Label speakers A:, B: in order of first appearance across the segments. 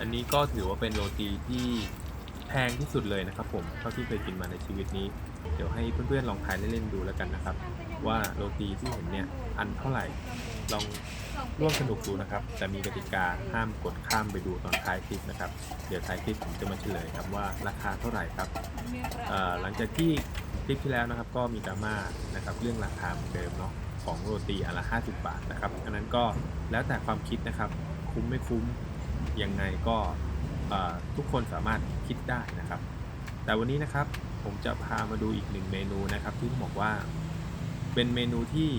A: อันนี้ก็ถือว่าเป็นโรตีที่แพงที่สุดเลยนะครับผมเท่าที่เคยกินมาในชีวิตนี้ เดี๋ยวให้เพื่อนๆลองทายเล่นๆดูแล้วกันนะครับ ว่าโรตีที่เห็นเนี่ยอันเท่าไหร่ลองร่วมสนุกดูนะครับ แต่มีกติกาห้ามกดข้ามไปดูตอนท้ายคลิปนะครับ เดี๋ยวท้ายคลิปผมจะมาเฉลยครับว่าราคาเท่าไหร่ครับหลังจากที่คลิปที่แล้วนะครับก็มีดราม่านะครับเรื่องราคาเหมือนเดิมเนาะของโรตีอันละ 50 บาทนะครับอันนั้นก็แล้วแต่ความคิดนะครับ คุ้มไม่คุ้ม ยังไงก็ทุกคนสามารถคิดได้นะครับ แต่วันนี้นะครับผมจะพามาดูอีกหนึ่งเมนูนะครับ ที่บอกว่าเป็นเมนูที่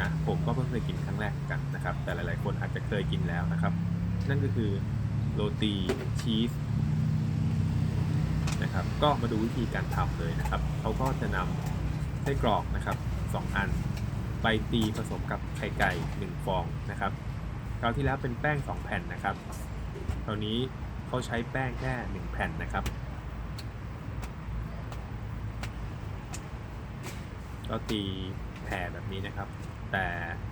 A: นะผมก็เพิ่งเคยกินครั้งแรกกันนะครับ แต่หลาย ๆ คนอาจจะเคยกินแล้วนะครับ นั่นก็คือโรตีชีสนะครับก็มาดูวิธีการทำเลยนะครับเขาก็จะนำไส้กรอกนะครับสองอันไปตีผสมกับไข่ไก่ 1 ฟองนะครับคราวที่แล้วเป็นแป้ง 2 แผ่นนะครับ คราวนี้เขาใช้แป้งแค่1แผ่นนะครับ ก็ตีแผ่แบบนี้นะครับ แต่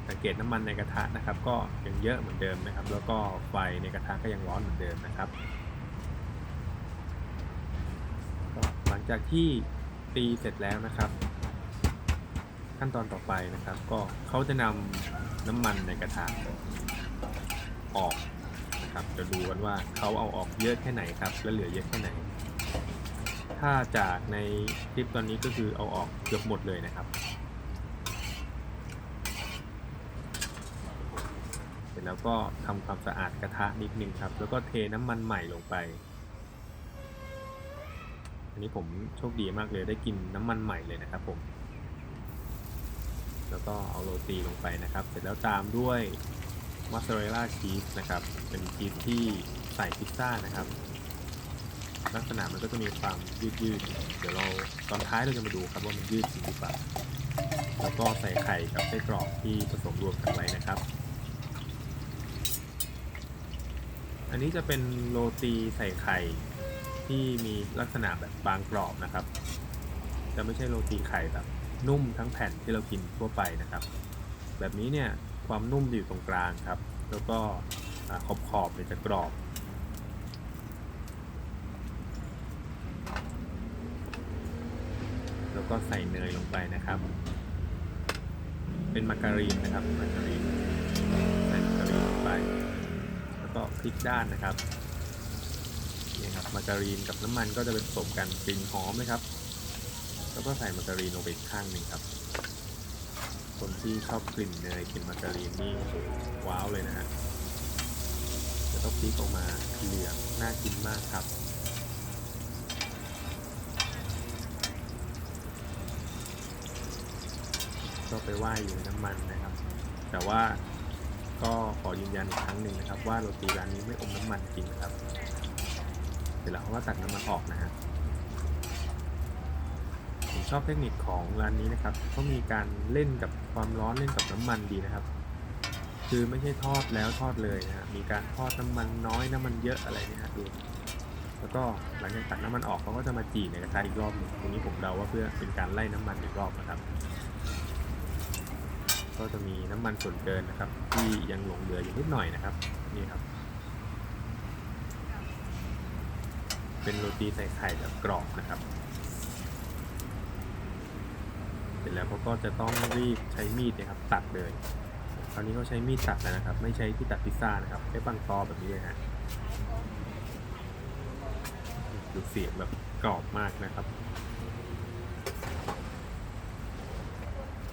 A: สังเกตน้ำมันในกระทะนะครับ ก็ยังเยอะเหมือนเดิมนะครับ แล้วก็ไฟในกระทะก็ยังร้อนเหมือนเดิมนะครับหลังจากที่ตีเสร็จแล้วนะครับ ขั้นตอนต่อไปนะครับ ก็เขาจะนำน้ำมันในกระทะออก นะครับจะดูกันว่าเขาเอาออกเยอะแค่ไหนครับ และเหลือเยอะแค่ไหน ถ้าจากในคลิปตอนนี้ก็คือเอาออกเกือบหมดเลยนะครับ เสร็จแล้วก็ทำความสะอาดกระทะนิดนึงครับ แล้วก็เทน้ำมันใหม่ลงไป อันนี้ผมโชคดีมากเลยได้กินน้ำมันใหม่เลยนะครับผมแล้วก็เอาโรตีลงไปนะครับ เสร็จแล้วตามด้วย มอสซาเรลล่าชีสนะครับ เป็นชีสที่ใส่พิซซ่านะครับ ลักษณะมันก็จะมีความยืดยืดเดี๋ยวเราตอนท้ายเราจะมาดูครับว่ามันยืดจริงหรือเปล่าแล้วก็ใส่ไข่กับไส้กรอกที่ผสมรวมกันไว้นะครับ อันนี้จะเป็นโรตีใส่ไข่ที่มีลักษณะแบบบางกรอบนะครับ จะไม่ใช่โรตีไข่แบบนุ่มทั้งแผ่นที่เรากินทั่วไปนะครับ แบบนี้เนี่ย ความนุ่มจะอยู่ตรงกลางครับ แล้วก็ขอบขอบเนี่ยจะกรอบ แล้วก็ใส่เนยลงไปนะครับ เป็นมาการีนนะครับมาการีนใส่มาการีนลงไป แล้วก็พลิกด้านนะครับนี่ครับมาการีนกับน้ำมันก็จะเป็นผสมกันกลิ่นหอมเลยครับ แล้วก็ใส่มาการีนลงไปอีกข้างหนึ่งครับ คนที่ชอบกลิ่นเนยกลิ่นมาการีนนี่ว้าวเลยนะฮะจะต้องพลิกออกมาเหลืองน่ากินมากครับก็ไปว่ายอยู่นน้ำมันนะครับ แต่ว่าก็ขอยืนยันอีกครั้งหนึ่งนะครับ ว่าโรตีร้านนี้ไม่อมน้ำมันจริงนะครับ เสร็จแล้วเขาก็ตัดน้ำมันออกนะฮะ ผมชอบเทคนิคของร้านนี้นะครับเขามีการเล่นกับความร้อนเล่นกับน้ำมันดีนะครับ คือไม่ใช่ทอดแล้วทอดเลยนะฮะมีการทอดน้ำมันน้อยน้ำมันเยอะอะไรนี่ฮะดูแล้วก็หลังจากตักน้ำมันออกเขาก็จะมาจีในกระทะอีกรอบหนึ่งตรงนี้ผมเดาว่าเพื่อเป็นการไล่น้ำมันอีกรอบนะครับ ก็จะมีน้ำมันส่วนเกินนะครับ ที่ยังหลงเหลืออยู่นิดหน่อยนะครับนี่ครับ เป็นโรตีใส่ไข่แบบกรอบนะครับ เสร็ จแล้วเขาก็จะต้องรีบใช้มีดนะครับตัดเลยคราวนี้เขาใช้มีดตัดแล้วนะครับ ไม่ใช้ที่ตัดพิซซ่านะครับใช้ปังตอแบบนี้เลยฮะดูเสียงแบบกรอบมากนะครับ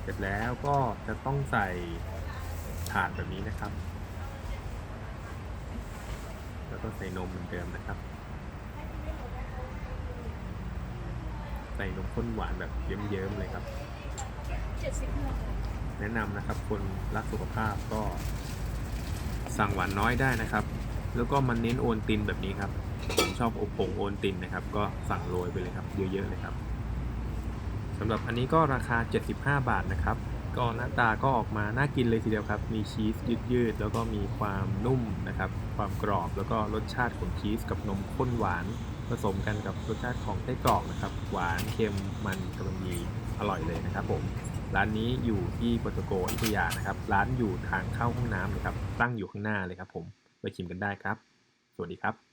A: เสร็จแล้วก็จะต้องใส่ถาดแบบนี้นะครับ แล้วก็ใส่นมเหมือนเดิมนะครับ ใส่นมข้นหวานแบบเยิ้มๆเลยครับ แนะนำนะครับคนรักสุขภาพก็ สั่งหวานน้อยได้นะครับ แล้วก็มันเน้นโอนตินแบบนี้ครับผมชอบอบผงโอนตินนะครับ ก็สั่งโรยไปเลยครับเยอะๆเลยครับสำหรับอันนี้ก็ราคา 75 บาทนะครับ ก็หน้าตาก็ออกมาน่ากินเลยทีเดียวครับ มีชีสยืดๆแล้วก็มีความนุ่มนะครับ ความกรอบแล้วก็รสชาติของชีสกับนมข้นหวานผสมกันกับรสชาติของไส้กรอกนะครับ หวานเค็มมันกำลังดีอร่อยเลยนะครับผม ร้านนี้อยู่ที่ปตโกอิทยานะครับ ร้านอยู่ทางเข้าห้องน้ำนะครับ ตั้งอยู่ข้างหน้าเลยครับผม ไปชิมกันได้ครับ สวัสดีครับ